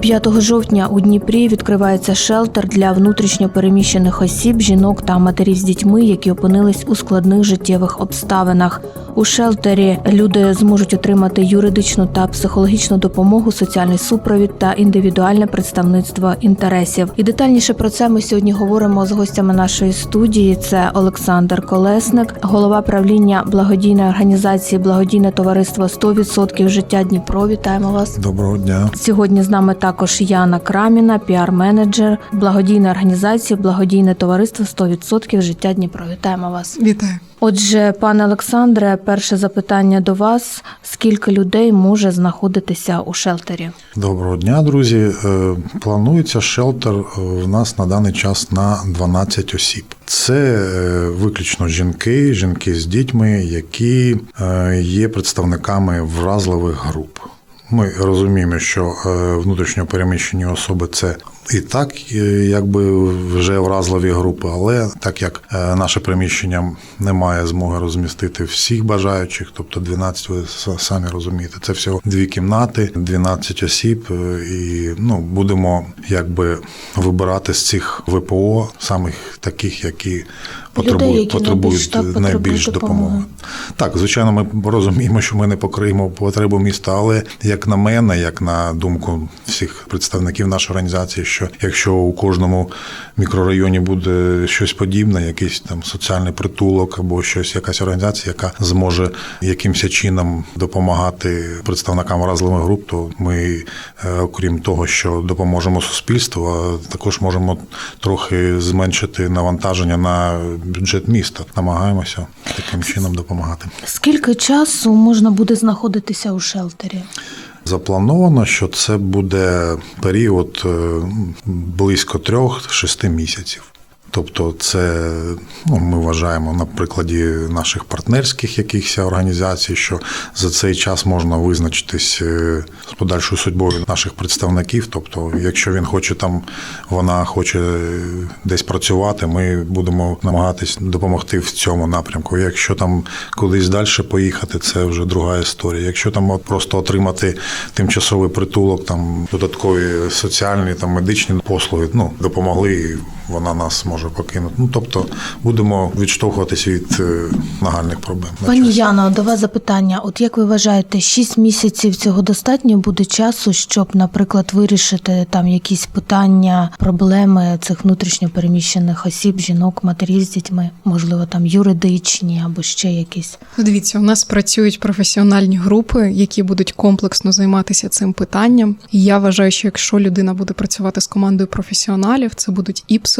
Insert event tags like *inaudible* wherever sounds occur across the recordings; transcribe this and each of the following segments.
5 жовтня у Дніпрі відкривається шелтер для внутрішньо переміщених осіб, жінок та матерів з дітьми, які опинились у складних життєвих обставинах. У шелтері люди зможуть отримати юридичну та психологічну допомогу, соціальний супровід та індивідуальне представництво інтересів. І детальніше про це ми сьогодні говоримо з гостями нашої студії. Це Олександр Колесник, голова правління благодійної організації Благодійне товариство 100% життя Дніпро. Вітаємо вас. Доброго дня. Сьогодні з нами також Яна Краміна, піар-менеджер благодійної організації Благодійне товариство 100% життя Дніпро. Вітаємо вас. Вітаю. Отже, пане Олександре, перше запитання до вас: скільки людей може знаходитися у шелтері? Доброго дня, друзі. Е, Планується шелтер е, в нас на даний час на 12 осіб. Це е, виключно жінки, жінки з дітьми, які є представниками вразливих груп. Ми розуміємо, що е, внутрішньо переміщені особи це і так, е, якби вже вразливі групи, але так як е, наше приміщення не має змоги розмістити всіх бажаючих, тобто 12, ви самі розумієте, це всього дві кімнати, 12 осіб, е, і ну будемо якби вибирати з цих ВПО самих таких, які потребують, які потребують найбільш, найбільш допомоги. допомоги. Так, звичайно, ми розуміємо, що ми не покриємо потребу міста, але як на мене, як на думку всіх представників нашої організації, що якщо у кожному мікрорайоні буде щось подібне, якийсь там соціальний притулок або щось, якась організація, яка зможе якимось чином допомагати представникам вразливих груп, то ми, е, окрім того, що допоможемо суспільству, а також можемо трохи зменшити навантаження на бюджет міста. Намагаємося таким чином допомагати. Скільки часу можна буде знаходитися у шелтері? Заплановано, що це буде період е, близько трьох-шести місяців. Тобто, це ну, ми вважаємо на прикладі наших партнерських якихось організацій, що за цей час можна визначитись е, з подальшою судьбою наших представників. Тобто, якщо він хоче там, вона хоче е, десь працювати, ми будемо намагатись допомогти в цьому напрямку. Якщо там кудись далі поїхати, це вже друга історія. Якщо там просто отримати тимчасовий притулок, там додаткові соціальні там медичні послуги, ну допомогли, вона нас може покинути. Ну тобто будемо відштовхуватись від е, нагальних проблем. Пані. Яна, до вас запитання. От як ви вважаєте, 6 місяців цього достатньо буде часу, щоб, наприклад, вирішити там якісь питання, проблеми цих внутрішньо переміщених осіб, жінок, матерів з дітьми, можливо, там юридичні або ще якісь. Ну, Дивіться, у нас працюють професіональні групи, які будуть комплексно займатися цим питанням. І я вважаю, що якщо людина буде працювати з командою професіоналів, це будуть і психологи,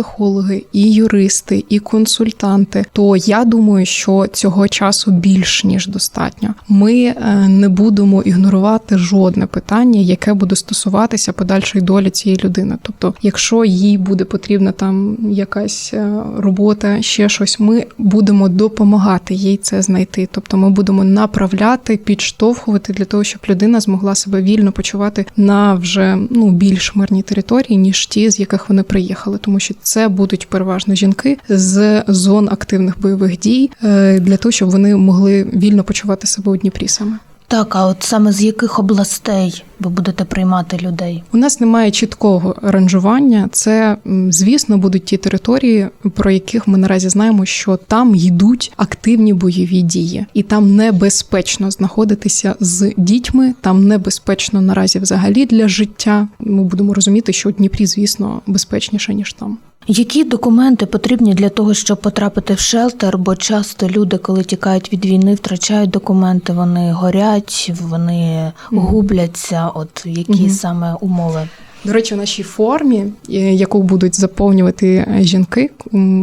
і юристи, і консультанти. То я думаю, що цього часу більш ніж достатньо. Ми е, не будемо ігнорувати жодне питання, яке буде стосуватися подальшої долі цієї людини. Тобто, якщо їй буде потрібна там якась е, робота, ще щось, ми будемо допомагати їй це знайти. Тобто, ми будемо направляти, підштовхувати для того, щоб людина змогла себе вільно почувати на вже ну більш мирній території, ніж ті, з яких вони приїхали, тому що це будуть переважно жінки з зон активних бойових дій е, для того, щоб вони могли вільно почувати себе у Дніпрі саме. Так, а от саме з яких областей ви будете приймати людей? У нас немає чіткого ранжування. Це, звісно, будуть ті території, про яких ми наразі знаємо, що там йдуть активні бойові дії, і там небезпечно знаходитися з дітьми. Там небезпечно наразі взагалі для життя. Ми будемо розуміти, що у Дніпрі, звісно, безпечніше ніж там. Які документи потрібні для того, щоб потрапити в шелтер? Бо часто люди, коли тікають від війни, втрачають документи, вони горять, вони губляться. От які Мгм. саме умови? До речі, в нашій формі, е, яку будуть заповнювати е, жінки,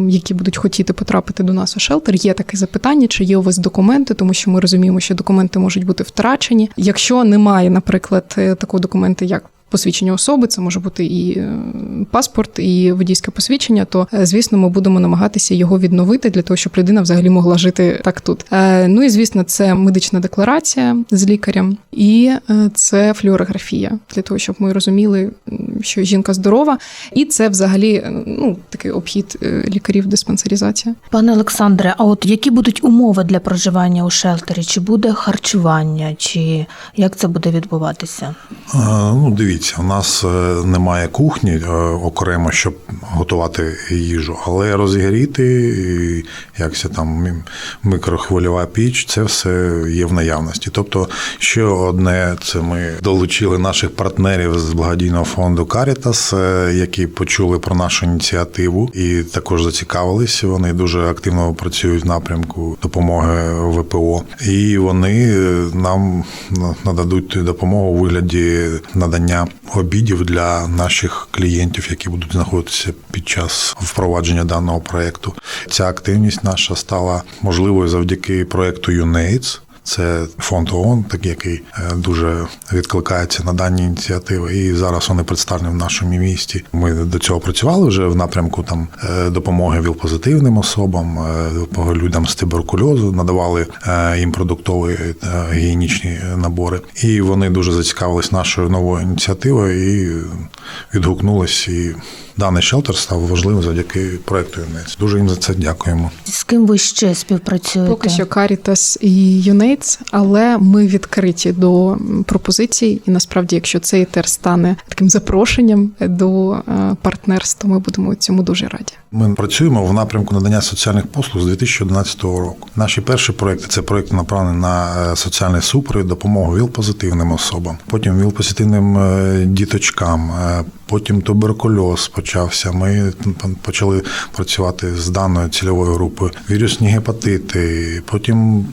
які будуть хотіти потрапити до нас у шелтер, є таке запитання, чи є у вас документи, тому що ми розуміємо, що документи можуть бути втрачені. Якщо немає, наприклад, е, такого документу, як посвідчення особи, це може бути і е, паспорт, і водійське посвідчення. То е, звісно, ми будемо намагатися його відновити для того, щоб людина взагалі могла жити так тут. Е, Ну і звісно, це медична декларація з лікарем, і це флюорографія для того, щоб ми розуміли, що жінка здорова, і це взагалі ну такий обхід лікарів диспансеризація. Пане Олександре, а от які будуть умови для проживання у шелтері? Чи буде харчування, чи як це буде відбуватися? Е, Ну, дивіться, у нас е, немає кухні е, окремо, щоб готувати їжу, але розігріти, як це там мі- микрохвильова піч, це все є в наявності. Тобто, ще одне, це ми долучили наших партнерів з благодійного фонду Caritas, е, які почули про нашу ініціативу і також зацікавились. Вони дуже активно працюють в напрямку допомоги ВПО, і вони нам нададуть допомогу у вигляді надання обідів для наших клієнтів, які будуть знаходитися під час впровадження даного проекту. Ця активність наша стала можливою завдяки проекту UNAIDS. Це фонд ООН, так який е, дуже відкликається на дані ініціативи, і зараз вони представлені в нашому місті. Ми до цього працювали вже в напрямку там е, допомоги віл-позитивним особам, е, допомоги людям з туберкульозу, надавали їм продуктові та гігієнічні набори. І вони дуже зацікавились нашою новою ініціативою і відгукнулись. І даний шелтер став важливим завдяки проекту ЮНЕЦ. Дуже їм за це дякуємо. З ким ви ще співпрацюєте? Поки що Caritas і UNAIDS, але ми відкриті до пропозицій. І насправді, якщо цей тер стане таким запрошенням до е, партнерства, ми будемо цьому дуже раді. Ми працюємо в напрямку надання соціальних послуг з 2011 року. Наші перші проекти це проекти направлені на е, соціальний супровід, допомогу ВІЛ-позитивним особам, потім ВІЛ-позитивним е, діточкам, е, потім туберкульоз почався. Ми почали працювати з даною цільовою групою, вірусні гепатити. Потім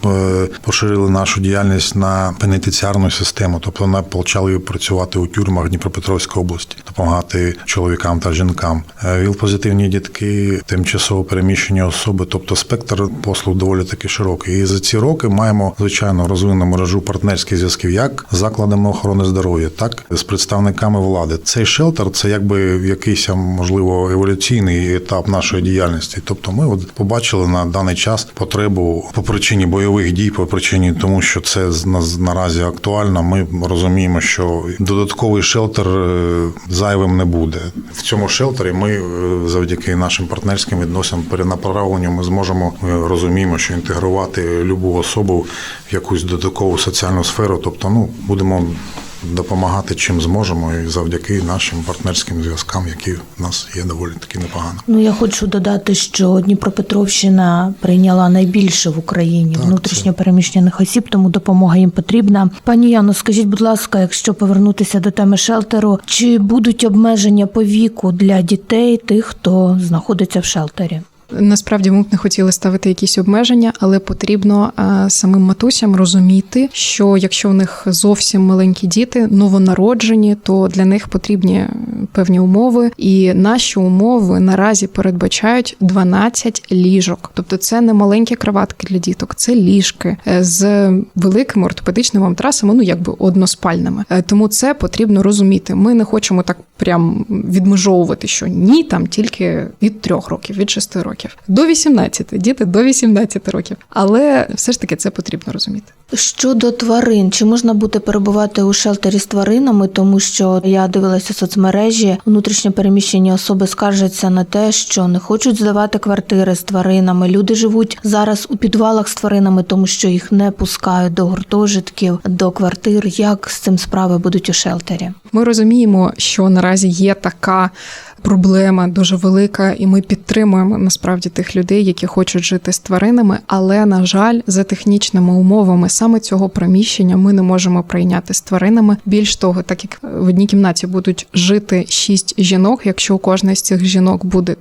поширили нашу діяльність на пенітенціарну систему, тобто ми почали працювати у тюрмах Дніпропетровської області, допомагати чоловікам та жінкам. ВІЛ-позитивні дітки, тимчасово переміщені особи, тобто спектр послуг доволі таки широкий. І за ці роки маємо звичайно розвинену мережу партнерських зв'язків як з закладами охорони здоров'я, так і з представниками влади. Цей шелтер це якби якийсь можливо еволюційний етап нашої діяльності. Тобто, ми от побачили на даний час потребу по причині бойових дій, по причині тому, що це наразі актуально. Ми розуміємо, що додатковий шелтер е, зайвим не буде. В цьому шелтері ми е, завдяки нашим партнерським відносинам перенаправленню ми зможемо ми розуміємо, що інтегрувати любу особу в якусь додаткову соціальну сферу. Тобто, ну будемо допомагати чим зможемо, і завдяки нашим партнерським зв'язкам, які в нас є доволі таки непогано. Ну я хочу додати, що Дніпропетровщина прийняла найбільше в Україні Так, внутрішньо переміщених осіб, тому допомога їм потрібна. Пані Яно, скажіть, будь ласка, якщо повернутися до теми шелтеру, чи будуть обмеження по віку для дітей, тих, хто знаходиться в шелтері? Насправді ми б не хотіли ставити якісь обмеження, але потрібно е, самим матусям розуміти, що якщо в них зовсім маленькі діти, новонароджені, то для них потрібні певні умови. І наші умови наразі передбачають 12 ліжок. Тобто, це не маленькі кроватки для діток, це ліжки е, з великими ортопедичними матрасами, ну якби односпальними. Е, Тому це потрібно розуміти. Ми не хочемо так прям відмежовувати, що ні, там тільки від трьох років, від шести років до 18, діти до 18 років. Але все ж таки це потрібно розуміти. Щодо тварин, чи можна буде перебувати у шелтері з тваринами, тому що я дивилася соцмережі, внутрішньо переміщені особи скаржаться на те, що не хочуть здавати квартири з тваринами. Люди живуть зараз у підвалах з тваринами, тому що їх не пускають до гуртожитків, до квартир. Як з цим справи будуть у шелтері? Ми розуміємо, що наразі є така проблема дуже велика, і ми підтримуємо насправді тих людей, які хочуть жити з тваринами. Але на жаль, за технічними умовами саме цього приміщення ми не можемо прийняти з тваринами. Більш того, так як в одній кімнаті будуть жити шість жінок, якщо у кожної з цих жінок буде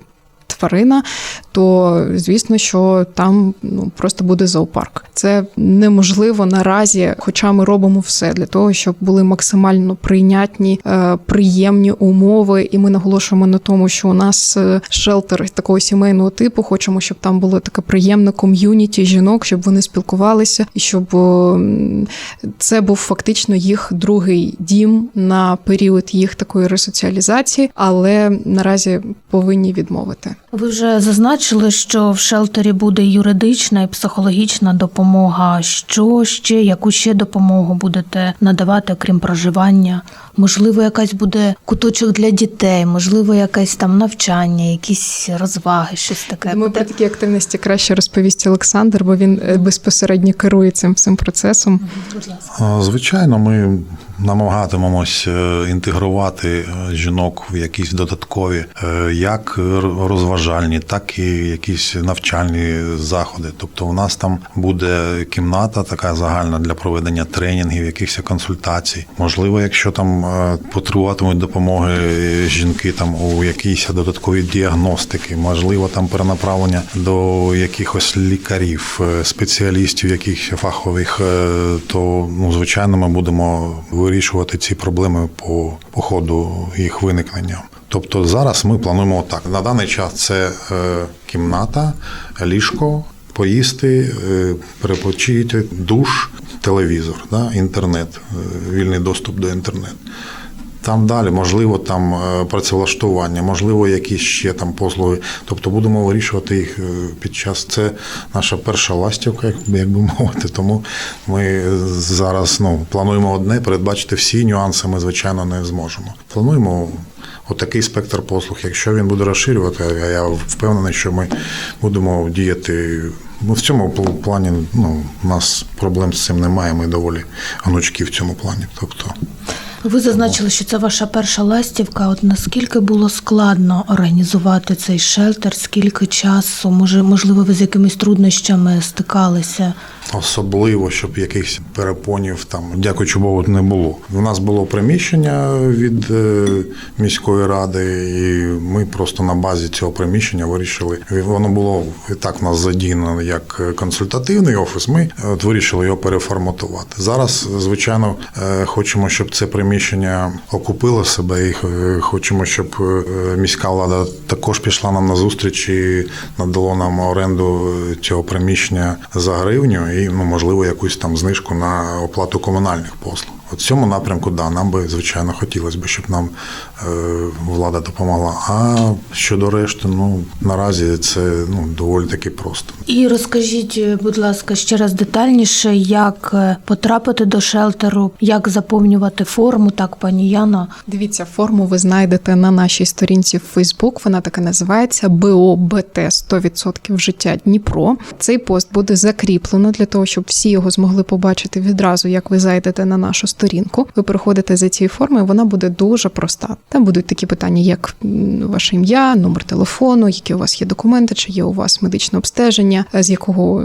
тварина, то звісно, що там ну просто буде зоопарк. Це неможливо наразі, хоча ми робимо все для того, щоб були максимально прийнятні, е, приємні умови, і ми наголошуємо на тому, що у нас е, шелтер такого сімейного типу. Хочемо, щоб там було таке приємне ком'юніті жінок, щоб вони спілкувалися, і щоб це був фактично їх другий дім на період їх такої ресоціалізації, але наразі повинні відмовити. Ви вже зазначили, що в шелтері буде юридична і психологічна допомога. Що ще, яку ще допомогу будете надавати, крім проживання? Можливо, якась буде куточок для дітей, можливо, якесь там навчання, якісь розваги, щось таке. Думаю, про такі активності краще розповість Олександр, бо він е, безпосередньо керує цим всім процесом. Звичайно, ми намагатимемось е, інтегрувати е, жінок в якісь додаткові, як розважальні, так і якісь навчальні заходи. Тобто, у нас там буде кімната така загальна для проведення тренінгів, якихось консультацій. Можливо, якщо там е, потребуватимуть допомоги жінки там у якійсь додатковій діагностики, можливо, там перенаправлення до якихось лікарів, е, спеціалістів, якихось фахових, е, то ну звичайно ми будемо вирішувати ці проблеми по, по ходу їх виникнення. Тобто зараз ми плануємо так. На даний час це кімната, ліжко, поїсти, е, перепочити, душ, телевізор, да, інтернет, е, вільний доступ до інтернету. Там далі, можливо, там е, працевлаштування, можливо, якісь ще там послуги. Тобто будемо вирішувати їх е, під час. Це наша перша ластівка, як, би *laughs* мовити. Тому ми зараз ну, плануємо одне, передбачити всі нюанси ми, звичайно, не зможемо. Плануємо отакий спектр послуг. Якщо він буде розширювати, а я впевнений, що ми будемо діяти. Ну, в цьому пл- плані ну, у нас проблем з цим немає. Ми доволі гнучкі в цьому плані. Тобто, Ви зазначили, що це ваша перша ластівка. От наскільки було складно організувати цей шелтер, скільки часу? Може, можливо, ви з якимись труднощами стикалися? Особливо, щоб якихось перепонів там, дякуючи Богу, не було. У нас було приміщення від е, міської ради, і ми просто на базі цього приміщення вирішили. Воно було і так у нас задіяно як консультативний офіс. Ми е, от вирішили його переформатувати. Зараз, звичайно, е, хочемо, щоб це приміщення окупило себе, і хочемо, щоб міська влада також пішла нам на зустріч і надало нам оренду цього приміщення за гривню і ну, можливо якусь там знижку на оплату комунальних послуг. От в цьому напрямку, да, нам би звичайно хотілося б, щоб нам е, влада допомогла. А щодо решти, ну наразі це ну доволі таки просто. І розкажіть, е, будь ласка, ще раз детальніше, як е, потрапити до шелтеру, як заповнювати форму, так, пані Яна. Дивіться, форму ви знайдете на нашій сторінці в Фейсбук. Вона така називається БОБТ 100% життя Дніпро. Цей пост буде закріплено для того, щоб всі його змогли побачити відразу, як ви зайдете на нашу сторінку. Ви приходите за цією формою, вона буде дуже проста. Там будуть такі питання, як ваше ім'я, номер телефону, які у вас є документи, чи є у вас медичне обстеження, з якого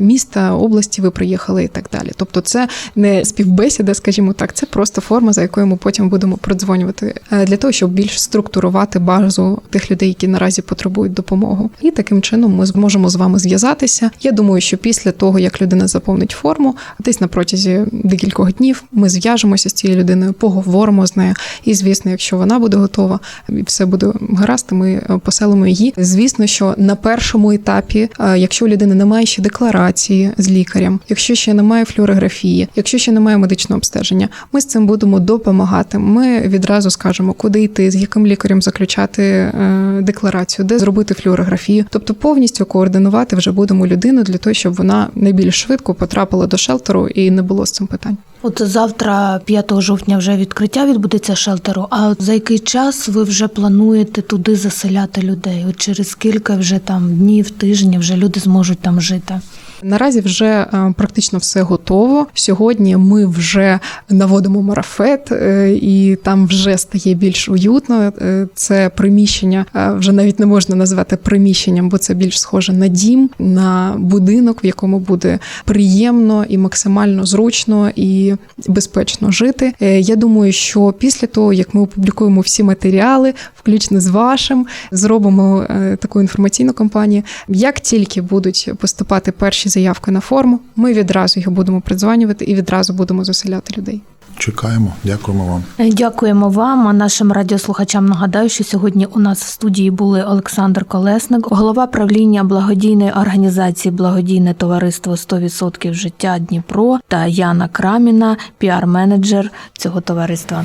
міста, області ви приїхали і так далі. Тобто, це не співбесіда, скажімо так, це просто форма, за якою ми потім будемо продзвонювати е, для того, щоб більш структурувати базу тих людей, які наразі потребують допомогу. І таким чином ми зможемо з вами зв'язатися. Я думаю, що після того, як людина заповнить форму, десь на протязі декількох днів ми зв'яжемося з цією людиною, поговоримо з нею. І звісно, якщо вона буде готова і все буде гаразд, ми е, поселимо її. Звісно, що на першому етапі, е, якщо у людини немає ще декларації з лікарем, якщо ще немає флюорографії, якщо ще немає медичного обстеження, ми з цим будемо допомагати. Ми відразу скажемо, куди йти, з яким лікарем заключати е, декларацію, де зробити флюорографію, тобто повністю координувати вже будемо людину для того, щоб вона найбільш швидко потрапила до шелтеру і не було з цим питань. От завтра, 5 жовтня, вже відкриття відбудеться шелтеру. А за який час ви вже плануєте туди заселяти людей? От через скільки вже там днів, тижнів вже люди зможуть там жити? Наразі вже е, практично все готово. Сьогодні ми вже наводимо марафет, е, і там вже стає більш уютно. Е, Це приміщення вже навіть не можна назвати приміщенням, бо це більш схоже на дім, на будинок, в якому буде приємно і максимально зручно і безпечно жити. Я думаю, що після того, як ми опублікуємо всі матеріали, включно з вашим, зробимо таку інформаційну кампанію. Як тільки будуть поступати перші заявки на форму, ми відразу їх будемо придзвонювати і відразу будемо заселяти людей. Чекаємо, дякуємо вам. Дякуємо вам. А нашим радіослухачам нагадаю, що сьогодні у нас в студії були Олександр Колесник, голова правління благодійної організації Благодійне товариство 100% життя Дніпро та Яна Краміна, піар-менеджер цього товариства.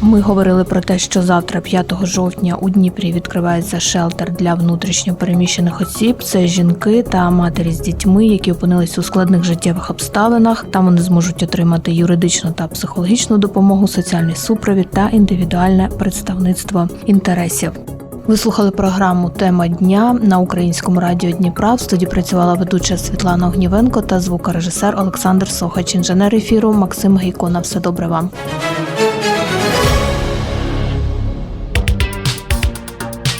Ми говорили про те, що завтра, 5 жовтня, у Дніпрі відкривається шелтер для внутрішньо переміщених осіб. Це жінки та матері з дітьми, які опинились у складних життєвих обставинах. Там вони зможуть отримати юридичну та психологічну допомогу, соціальний супровід та індивідуальне представництво інтересів. Ви слухали програму Тема дня на українському радіо Дніпра. В студії працювала ведуча Світлана Огнівенко та звукорежисер Олександр Сохач, інженер ефіру Максим Гейко. На все добре вам.